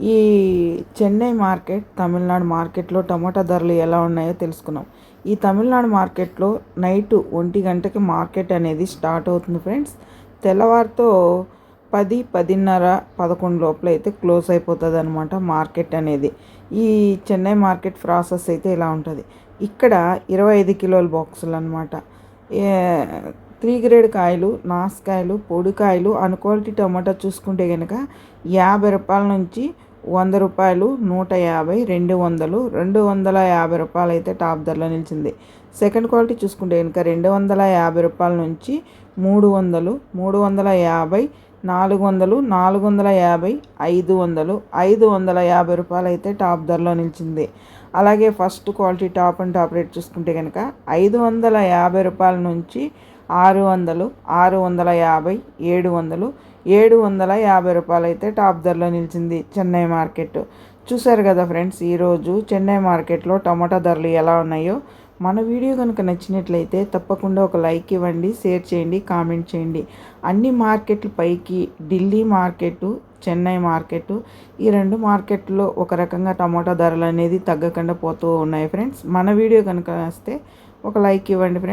ఈ చెన్నై మార్కెట్ తమిళనాడు మార్కెట్లో టమాటా ధరలు ఎలా ఉన్నాయో తెలుసుకున్నాం ఈ తమిళనాడు మార్కెట్లో నైటు ఒంటి గంటకి మార్కెట్ అనేది స్టార్ట్ అవుతుంది ఫ్రెండ్స్. తెల్లవారితో పది పదిన్నర పదకొండు లోపల అయితే క్లోజ్ అయిపోతుంది అనమాట మార్కెట్ అనేది. ఈ చెన్నై మార్కెట్ ప్రాసెస్ అయితే ఇలా ఉంటుంది. ఇక్కడ ఇరవై ఐదు కిలోల బాక్సులు అనమాట త్రీ గ్రేడ్ కాయలు నాసుకాయలు పొడికాయలు అన్క్వాలిటీ టమాటా చూసుకుంటే కనుక యాభై రూపాయల నుంచి వంద రూపాయలు నూట యాభై రెండు వందలు రెండు వందల యాభై రూపాయలు అయితే టాప్ ధరలో నిలిచింది. సెకండ్ క్వాలిటీ చూసుకుంటే కనుక రెండు వందల యాభై రూపాయల నుంచి మూడు వందలు మూడు వందల యాభై నాలుగు వందలు నాలుగు వందల యాభై ఐదు వందలు ఐదు వందల యాభై రూపాయలు అయితే టాప్ ధరలో నిలిచింది. అలాగే first quality top and top rate చూసుకుంటే కనుక ఐదు వందల యాభై రూపాయల నుంచి ఆరు వందలు ఆరు వందల యాభై ఏడు వందలు ఏడు వందల యాభై రూపాయలు అయితే టాప్ ధరలో నిలిచింది చెన్నై మార్కెట్. చూసారు కదా ఫ్రెండ్స్ ఈరోజు చెన్నై మార్కెట్లో టమాటా ధరలు ఎలా ఉన్నాయో? మన వీడియో కనుక నచ్చినట్లయితే తప్పకుండా ఒక లైక్ ఇవ్వండి షేర్ చేయండి కామెంట్ చేయండి. అన్ని మార్కెట్లు పైకి ఢిల్లీ మార్కెట్ చెన్నై మార్కెట్ ఈ రెండు మార్కెట్లో ఒక రకంగా టమాటా ధరలు అనేది తగ్గకుండా పోతూ ఉన్నాయి ఫ్రెండ్స్. మన వీడియో కనుక వస్తే ఒక లైక్ ఇవ్వండి ఫ్రెండ్స్.